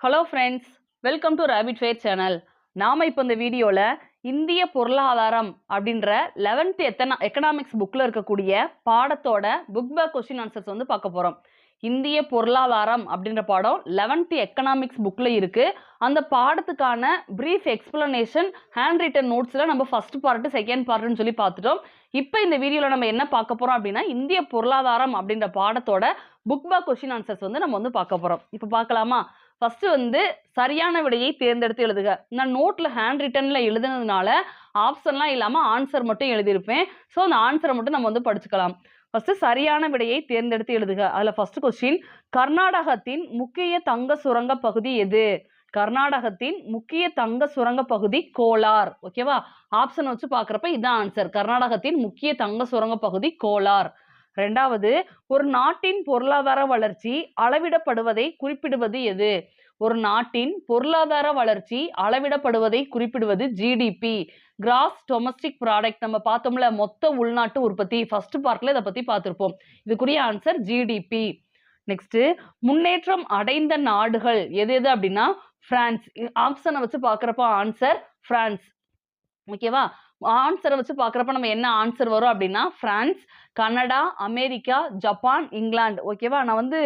Hello friends welcome to rapid fair channel நாம் இப்போ இந்த வீடியோவில் இந்திய பொருளாதாரம் அப்படின்ற லெவன்த் எத்தனா எக்கனாமிக்ஸ் புக்கில் இருக்கக்கூடிய பாடத்தோட புக் பேக் கொஸ்டின் ஆன்சர்ஸ் வந்து பார்க்க போகிறோம் இந்திய பொருளாதாரம் அப்படின்ற பாடம் லெவன்த் எக்கனாமிக்ஸ் புக்கில் இருக்குது அந்த பாடத்துக்கான ப்ரீஃப் எக்ஸ்பிளனேஷன் ஹேண்ட் ரிட்டன் நோட்ஸில் நம்ம ஃபர்ஸ்ட் பார்ட்டு செகண்ட் பார்ட்டுன்னு சொல்லி பார்த்துட்டோம். இப்போ இந்த வீடியோவில் நம்ம என்ன பார்க்க போகிறோம் அப்படின்னா இந்திய பொருளாதாரம் அப்படின்ற பாடத்தோட புக் பேக் கொஸ்டின் ஆன்சர்ஸ் வந்து நம்ம வந்து பார்க்க போகிறோம் இப்போ பார்க்கலாமா? ஃபர்ஸ்ட் வந்து சரியான விடையை தேர்ந்தெடுத்து எழுதுக. நான் நோட்டில் ஹேண்ட் ரிட்டனில் எழுதுனதுனால ஆப்ஷன்லாம் இல்லாமல் ஆன்சர் மட்டும் எழுதியிருப்பேன். ஸோ அந்த ஆன்சரை மட்டும் நம்ம வந்து படிச்சுக்கலாம். ஃபஸ்ட்டு சரியான விடையை தேர்ந்தெடுத்து எழுதுக. அதில் ஃபர்ஸ்ட் கொஸ்டின் கர்நாடகத்தின் முக்கிய தங்க சுரங்க பகுதி எது? கர்நாடகத்தின் முக்கிய தங்க சுரங்க பகுதி கோலார். ஓகேவா ஆப்ஷன் வச்சு பார்க்குறப்ப இதான் ஆன்சர் கர்நாடகத்தின் முக்கிய தங்க சுரங்க பகுதி கோலார். ரெண்டாவது ஒரு நாட்டின் பொருளாதார வளர்ச்சி அளவிடப்படுவதை குறிப்பிடுவது எது? ஒரு நாட்டின் பொருளாதார வளர்ச்சி அளவிடப்படுவதை குறிப்பிடுவது ஜிடிபி கிராஸ் டொமஸ்டிக் ப்ராடக்ட் நம்ம பார்த்தோம்ல மொத்த உள்நாட்டு உற்பத்தி. ஃபர்ஸ்ட் பார்ட்ல இதை பத்தி பார்த்துருப்போம். இதுக்குரிய ஆன்சர் ஜிடிபி நெக்ஸ்ட் முன்னேற்றம் அடைந்த நாடுகள் எது எது அப்படின்னா பிரான்ஸ் ஆப்ஷனை வச்சு பார்க்குறப்ப ஆன்சர் பிரான்ஸ் ஓகேவா ஆன்சரை வச்சு பார்க்குறப்ப நம்ம என்ன ஆன்சர் வரும் அப்படின்னா France Canada America Japan England. ஓகேவா நான் வந்து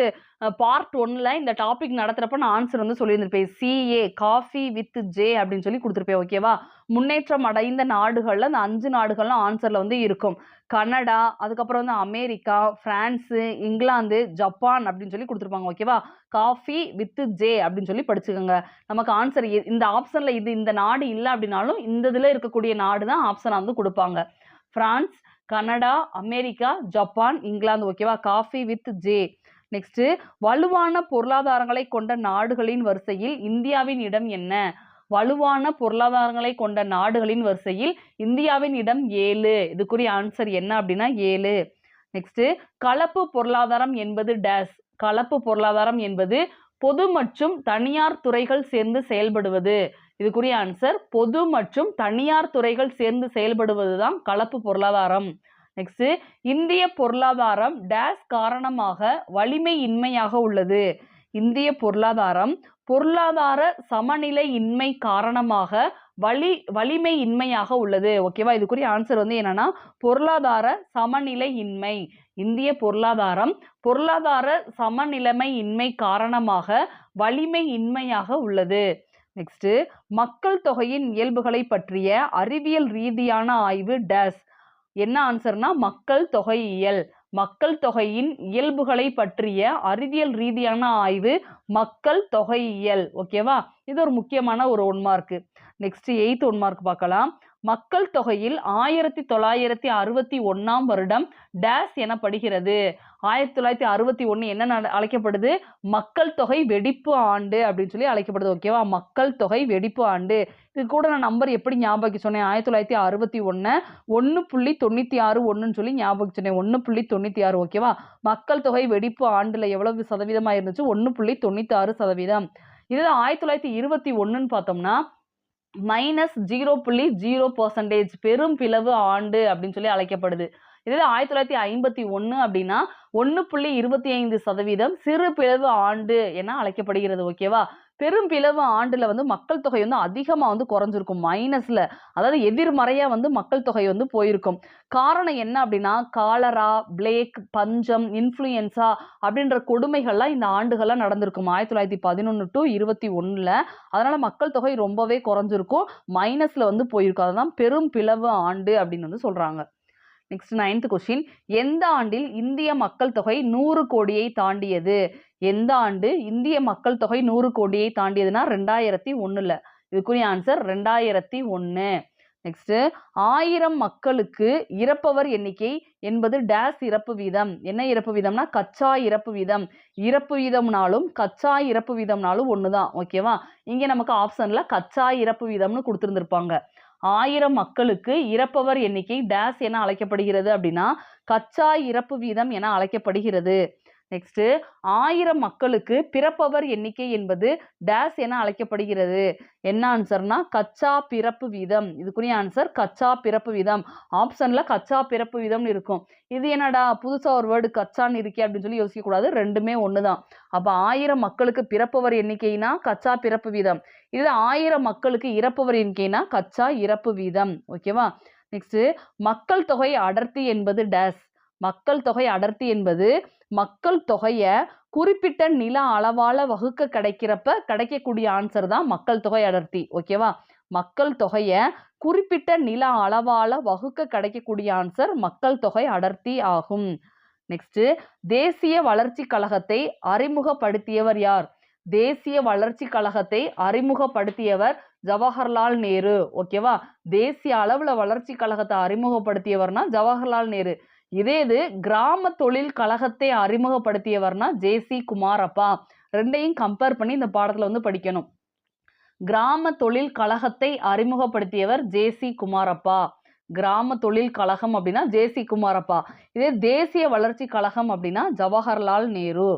பார்ட் ஒன்னில் இந்த டாபிக் நடத்துகிறப்ப நான் ஆன்சர் வந்து சொல்லியிருந்திருப்பேன். சிஏ காஃபி வித் ஜே அப்படின்னு சொல்லி கொடுத்துருப்பேன். ஓகேவா முன்னேற்றம் அடைந்த நாடுகளில் அந்த அஞ்சு நாடுகள்லாம் ஆன்சரில் வந்து இருக்கும். கனடா அதுக்கப்புறம் வந்து அமெரிக்கா ஃப்ரான்ஸு இங்கிலாந்து ஜப்பான் அப்படின்னு சொல்லி கொடுத்துருப்பாங்க. ஓகேவா காஃபி வித் ஜே அப்படின்னு சொல்லி படிச்சுக்கோங்க. நமக்கு ஆன்சர் இந்த ஆப்ஷனில் இது இந்த நாடு இல்லை அப்படின்னாலும் இந்த இதில் இருக்கக்கூடிய நாடு தான் ஆப்ஷனாக வந்து கொடுப்பாங்க. France Canada America Japan England ஓகேவா காஃபி வித் ஜே நெக்ஸ்ட் வலுவான பொருளாதாரங்களை கொண்ட நாடுகளின் வரிசையில் இந்தியாவின் இடம் என்ன? வலுவான பொருளாதாரங்களை கொண்ட நாடுகளின் வரிசையில் இந்தியாவின் இடம் ஏழு. இதுக்குரிய ஆன்சர் என்ன அப்படின்னா ஏழு. நெக்ஸ்ட் கலப்பு பொருளாதாரம் என்பது டேஸ் கலப்பு பொருளாதாரம் என்பது பொது மற்றும் தனியார் துறைகள் சேர்ந்து செயல்படுவது. இதுக்குரிய ஆன்சர் பொது மற்றும் தனியார் துறைகள் சேர்ந்து செயல்படுவது தான் கலப்பு பொருளாதாரம். நெக்ஸ்ட் இந்திய பொருளாதாரம் டேஸ் காரணமாக வலிமை இன்மையாக உள்ளது. இந்திய பொருளாதாரம் பொருளாதார சமநிலை இன்மை காரணமாக வலி வலிமை இன்மையாக உள்ளது ஓகேவா இதுக்குரிய ஆன்சர் வந்து என்னன்னா பொருளாதார சமநிலை இன்மை இந்திய பொருளாதாரம் பொருளாதார சமநிலைமை இன்மை காரணமாக வலிமை இன்மையாக உள்ளது. நெக்ஸ்ட் மக்கள் தொகையின் இயல்புகளை பற்றிய அறிவியல் ரீதியான ஆய்வு டேஸ் என்ன ஆன்சர்னா மக்கள் தொகையியல். மக்கள் தொகையின் இயல்புகளை பற்றிய அறிவியல் ரீதியான ஆய்வு மக்கள் தொகையியல். ஓகேவா இது ஒரு முக்கியமான ஒரு one mark next eighth one mark பார்க்கலாம். மக்கள் தொகையில் ஆயிரத்தி தொள்ளாயிரத்தி அறுபத்தி ஒன்னாம் வருடம் டேஸ் எனப்படுகிறது. ஆயிரத்தி தொள்ளாயிரத்தி அறுபத்தி ஒன்று என்ன அழைக்கப்படுது? மக்கள் தொகை வெடிப்பு ஆண்டு அப்படின்னு சொல்லி அழைக்கப்படுது ஓகேவா மக்கள் தொகை வெடிப்பு ஆண்டு. இது கூட நான் நம்பர் எப்படி ஞாபகம் சொன்னேன்? ஆயிரத்தி தொள்ளாயிரத்தி அறுபத்தி ஒன்று ஒன்று புள்ளி தொண்ணூற்றி ஆறு ஒன்றுன்னு சொல்லி ஞாபகம் சொன்னேன். ஒன்று புள்ளி தொண்ணூற்றி ஆறு ஓகேவா மக்கள் தொகை வெடிப்பு ஆண்டில் எவ்வளவு சதவீதமாக இருந்துச்சு? ஒன்று புள்ளி தொண்ணூற்றி ஆறு சதவீதம். இதில் ஆயிரத்தி தொள்ளாயிரத்தி இருபத்தி ஒன்றுன்னு பார்த்தோம்னா மைனஸ் ஜீரோ புள்ளி ஜீரோ பர்சன்டேஜ் பெரும் பிளவு ஆண்டு அப்படின்னு சொல்லி அழைக்கப்படுது. இதில் ஆயிரத்தி தொள்ளாயிரத்தி ஐம்பத்தி ஒன்று அப்படின்னா ஒன்று புள்ளி இருபத்தி ஐந்து சதவீதம் சிறு பிளவு ஆண்டு என அழைக்கப்படுகிறது ஓகேவா பெரும் பிளவு ஆண்டில் வந்து மக்கள் தொகை வந்து அதிகமாக வந்து குறைஞ்சிருக்கும். மைனஸில் அதாவது எதிர்மறையாக வந்து மக்கள் தொகை வந்து போயிருக்கும். காரணம் என்ன அப்படின்னா காலரா பிளேக் பஞ்சம் இன்ஃப்ளூயன்ஸா அப்படின்ற கொடுமைகள்லாம் இந்த ஆண்டுகள்லாம் நடந்திருக்கும். ஆயிரத்தி தொள்ளாயிரத்தி பதினொன்று டு இருபத்தி ஒன்றில் அதனால் மக்கள் தொகை ரொம்பவே குறைஞ்சிருக்கும். மைனஸில் வந்து போயிருக்கும் அதுதான் பெரும் பிளவு ஆண்டு அப்படின்னு வந்து சொல்கிறாங்க நெக்ஸ்ட் நைன்த் கொஸ்டின் எந்த ஆண்டில் இந்திய மக்கள் தொகை நூறு கோடியை தாண்டியது? எந்த ஆண்டு இந்திய மக்கள் தொகை நூறு கோடியை தாண்டியதுன்னா ரெண்டாயிரத்தி ஒன்றில் இதுக்குரிய ஆன்சர் ரெண்டாயிரத்தி ஒன்று நெக்ஸ்ட் ஆயிரம் மக்களுக்கு இறப்பவர் எண்ணிக்கை என்பது டேஸ் இறப்பு வீதம். என்ன இறப்பு வீதம்னா கச்சா இறப்பு வீதம். இறப்பு வீதம்னாலும் கச்சா இறப்பு வீதம்னாலும் ஒன்று தான் ஓகேவா இங்கே நமக்கு ஆப்ஷனில் கச்சா இறப்பு வீதம்னு கொடுத்துருந்துருப்பாங்க. ஆயிரம் மக்களுக்கு இறப்பவர் எண்ணிக்கை டேஸ் என அழைக்கப்படுகிறது அப்படின்னா கச்சா இறப்பு வீதம் என அழைக்கப்படுகிறது. நெக்ஸ்ட் ஆயிரம் மக்களுக்கு பிறப்பவர் எண்ணிக்கை என்பது டேஸ் என அழைக்கப்படுகிறது. என்ன ஆன்சர்னா கச்சா பிறப்பு வீதம். இதுக்குரிய ஆன்சர் கச்சா பிறப்பு வீதம். ஆப்ஷன்ல கச்சா பிறப்பு வீதம்னு இருக்கும். இது என்னடா புதுசா ஒரு வேர்டு கச்சான்னு இருக்கே அப்படின்னு சொல்லி யோசிக்க கூடாது ரெண்டுமே ஒண்ணுதான். அப்ப ஆயிரம் மக்களுக்கு பிறப்பவர் எண்ணிக்கைனா கச்சா பிறப்பு வீதம். இது ஆயிரம் மக்களுக்கு இறப்பவர் எண்ணிக்கைனா கச்சா இறப்பு வீதம். ஓகேவா நெக்ஸ்ட் மக்கள் தொகை அடர்த்தி என்பது டேஸ் மக்கள் தொகை அடர்த்தி என்பது மக்கள் தொகையை குறிப்பிட்ட நில அளவால வகுக்க கிடைக்கிறப்ப கிடைக்கக்கூடிய ஆன்சர் தான் மக்கள் தொகை அடர்த்தி ஓகேவா மக்கள் தொகையை குறிப்பிட்ட நில அளவால வகுக்க கிடைக்கக்கூடிய ஆன்சர் மக்கள் தொகை அடர்த்தி ஆகும். நெக்ஸ்ட் தேசிய வளர்ச்சி கழகத்தை அறிமுகப்படுத்தியவர் யார்? தேசிய வளர்ச்சி கழகத்தை அறிமுகப்படுத்தியவர் ஜவஹர்லால் நேரு ஓகேவா தேசிய அளவில் வளர்ச்சி கழகத்தை அறிமுகப்படுத்தியவர்னா ஜவஹர்லால் நேரு. இதே இது கிராம தொழில் கழகத்தை அறிமுகப்படுத்தியவர்னா ஜேசி குமாரப்பா. ரெண்டையும் கம்பேர் பண்ணி இந்த பாடத்துல வந்து படிக்கணும். கிராம தொழில் கழகத்தை அறிமுகப்படுத்தியவர் ஜேசி குமாரப்பா. கிராம தொழில் கழகம் அப்படின்னா ஜேசி குமாரப்பா. இதே தேசிய வளர்ச்சி கழகம் அப்படின்னா ஜவஹர்லால் நேரு.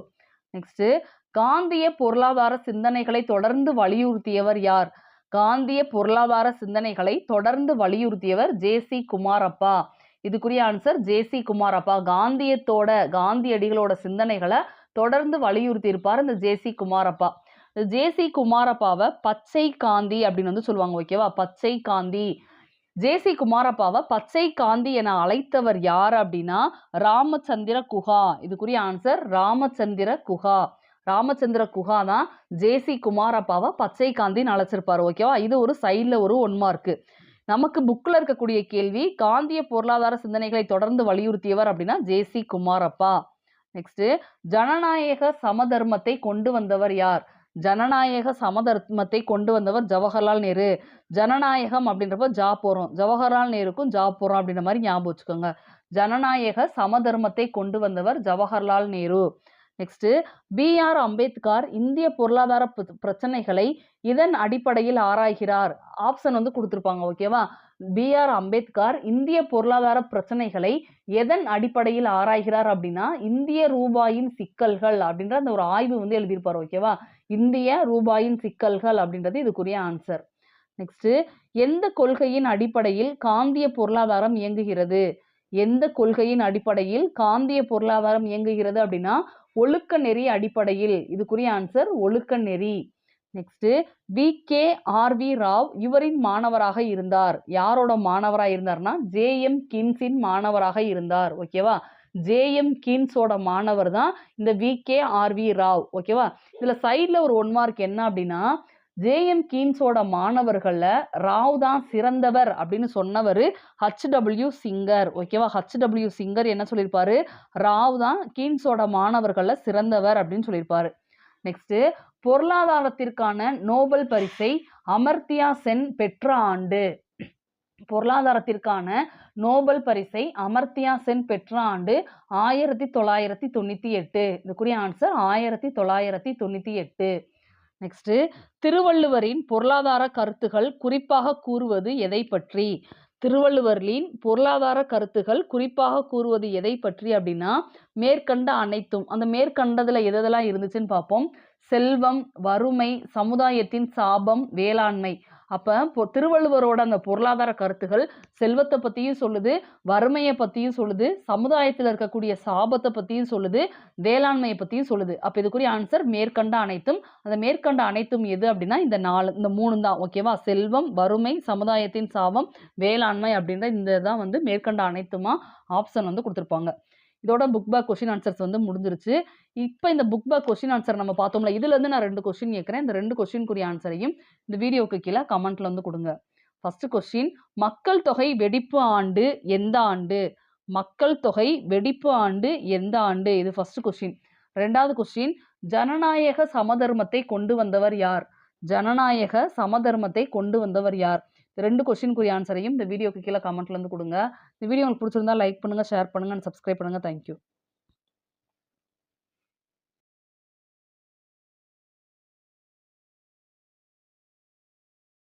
நெக்ஸ்ட் காந்திய பொருளாதார சிந்தனைகளை தொடர்ந்து வலியுறுத்தியவர் யார்? காந்திய பொருளாதார சிந்தனைகளை தொடர்ந்து வலியுறுத்தியவர் ஜேசி குமாரப்பா. இதுக்குரிய ஆன்சர் ஜேசி குமாரப்பா காந்தியத்தோட காந்தியடிகளோட சிந்தனைகளை தொடர்ந்து வலியுறுத்தி இருப்பார் இந்த ஜேசி குமாரப்பா இந்த ஜேசி குமாரப்பாவை பச்சை காந்தி அப்படின்னு வந்து சொல்லுவாங்க ஓகேவா பச்சை காந்தி. ஜேசி குமாரப்பாவை பச்சை காந்தி என அழைத்தவர் யார் அப்படின்னா ராமச்சந்திர குஹா இதுக்குரிய ஆன்சர் ராமச்சந்திர குஹா ராமச்சந்திர குஹா தான் ஜேசி குமாரப்பாவை பச்சை காந்தின்னு அழைச்சிருப்பார் ஓகேவா இது ஒரு சைடில் ஒரு ஒன் மார்க்கு நமக்கு புக்கில் இருக்கக்கூடிய கேள்வி காந்திய பொருளாதார சிந்தனைகளை தொடர்ந்து வலியுறுத்தியவர் அப்படின்னா ஜேசி குமாரப்பா. நெக்ஸ்ட் ஜனநாயக சமதர்மத்தை கொண்டு வந்தவர் யார்? ஜனநாயக சமதர்மத்தை கொண்டு வந்தவர் ஜவஹர்லால் நேரு. ஜனநாயகம் அப்படின்றப்ப ஜா போகிறோம் ஜவஹர்லால் நேருக்கும் ஜா போகிறோம் அப்படின்ற மாதிரி ஞாபகம் வச்சுக்கோங்க. ஜனநாயக சமதர்மத்தை கொண்டு வந்தவர் Jawaharlal Nehru. Next B R Ambedkar இந்திய பொருளாதார பிரச்சனைகளை இதன் அடிப்படையில் ஆராய்கிறார். ஆப்ஷன் வந்து கொடுத்துருப்பாங்க ஓகேவா பி ஆர் அம்பேத்கர் இந்திய பொருளாதார பிரச்சனைகளை எதன் அடிப்படையில் ஆராய்கிறார் அப்படின்னா இந்திய ரூபாயின் சிக்கல்கள் அப்படின்ற அந்த ஒரு ஆய்வு வந்து எழுதியிருப்பார் ஓகேவா இந்திய ரூபாயின் சிக்கல்கள் அப்படின்றது இதுக்குரிய ஆன்சர் நெக்ஸ்ட் எந்த கொள்கையின் அடிப்படையில் காந்திய பொருளாதாரம் இயங்குகிறது? எந்த கொள்கையின் அடிப்படையில் காந்திய பொருளாதாரம் இயங்குகிறது அப்படின்னா ஒழுக்க நெறி அடிப்படையில். இதுக்குரிய ஆன்சர் ஒழுக்க நெறி. Next V K R V Rao இவரின் மாணவராக இருந்தார். யாரோட மாணவராக இருந்தார்னா ஜே எம் கின்ஸின் மாணவராக இருந்தார். ஓகேவா ஜே எம் கின்ஸோட மாணவர் தான் இந்த V K R V Rao. ஓகேவா இதுல சைட்ல ஒரு ஒன் மார்க் என்ன அப்படின்னா ஜேஎம் கீன்ஸோட மாணவர்கள்ல ராவ் தான் சிறந்தவர் அப்படின்னு சொன்னவர் ஹச்டபிள்யூ சிங்கர். ஓகேவா ஹச்டபிள்யூ சிங்கர் என்ன சொல்லியிருப்பாரு? ராவ் தான் கீன்ஸோட மாணவர்களில் சிறந்தவர் அப்படின்னு சொல்லியிருப்பாரு. நெக்ஸ்ட்டு பொருளாதாரத்திற்கான நோபல் பரிசை அமர்த்தியா சென் பெற்ற ஆண்டு. பொருளாதாரத்திற்கான நோபல் பரிசை அமர்த்தியா சென் பெற்ற ஆண்டு ஆயிரத்தி தொள்ளாயிரத்தி தொண்ணூற்றி எட்டு. இதுக்குரிய ஆன்சர் ஆயிரத்தி தொள்ளாயிரத்தி தொண்ணூற்றி எட்டு. நெக்ஸ்ட் திருவள்ளுவரின் பொருளாதார கருத்துகள் குறிப்பாக கூறுவது எதை பற்றி? திருவள்ளுவரின் பொருளாதார கருத்துகள் குறிப்பாக கூறுவது எதை பற்றி அப்படின்னா மேற்கண்ட அனைத்தும் அந்த மேற்கண்டதில் எதெல்லாம் இருந்துச்சுன்னு பார்ப்போம். செல்வம் வறுமை சமுதாயத்தின் சாபம் வேளாண்மை. அப்போ திருவள்ளுவரோட அந்த பொருளாதார கருத்துகள் செல்வத்தை பற்றியும் சொல்லுது வறுமையை பற்றியும் சொல்லுது சமுதாயத்தில் இருக்கக்கூடிய சாபத்தை பற்றியும் சொல்லுது வேளாண்மையை பற்றியும் சொல்லுது. அப்போ இதுக்குரிய ஆன்சர் மேற்கண்ட அனைத்தும் அந்த மேற்கண்ட அனைத்தும் எது அப்படின்னா இந்த நாலு இந்த மூணு தான் ஓகேவா செல்வம் வறுமை சமுதாயத்தின் சாபம் வேளாண்மை அப்படின்ற இந்த தான் வந்து மேற்கண்ட அனைத்துமா ஆப்ஷன் வந்து கொடுத்துருப்பாங்க. இதோட புக் பேக் கொஷின் ஆன்சர்ஸ் வந்து முடிஞ்சிருச்சு. இப்போ இந்த புக் பேக் கொஷின் ஆன்சர் நம்ம பார்த்தோம்ல இதுல இருந்து நான் ரெண்டு கொஷின் கேட்குறேன். இந்த ரெண்டு கொஷினுக்குரிய ஆன்சரையும் இந்த வீடியோக்கு கீழே கமெண்ட்ல வந்து கொடுங்க. ஃபர்ஸ்ட் கொஸ்டின் மக்கள் தொகை வெடிப்பு ஆண்டு எந்த ஆண்டு? மக்கள் தொகை வெடிப்பு ஆண்டு எந்த ஆண்டு? இது ஃபர்ஸ்ட் கொஸ்டின் ரெண்டாவது கொஸ்டின் ஜனநாயக சமதர்மத்தை கொண்டு வந்தவர் யார்? ஜனநாயக சமதர்மத்தை கொண்டு வந்தவர் யார்? ரெண்டு கொஸ்டினுக்குரிய ஆன்சரையும் இந்த வீடியோக்கு கீழே கமெண்ட்லேருந்து கொடுங்க. இந்த வீடியோ உங்களுக்கு பிடிச்சிருந்தா லைக் பண்ணுங்க ஷேர் பண்ணுங்க சப்ஸ்கிரைப் பண்ணுங்க. தேங்க்யூ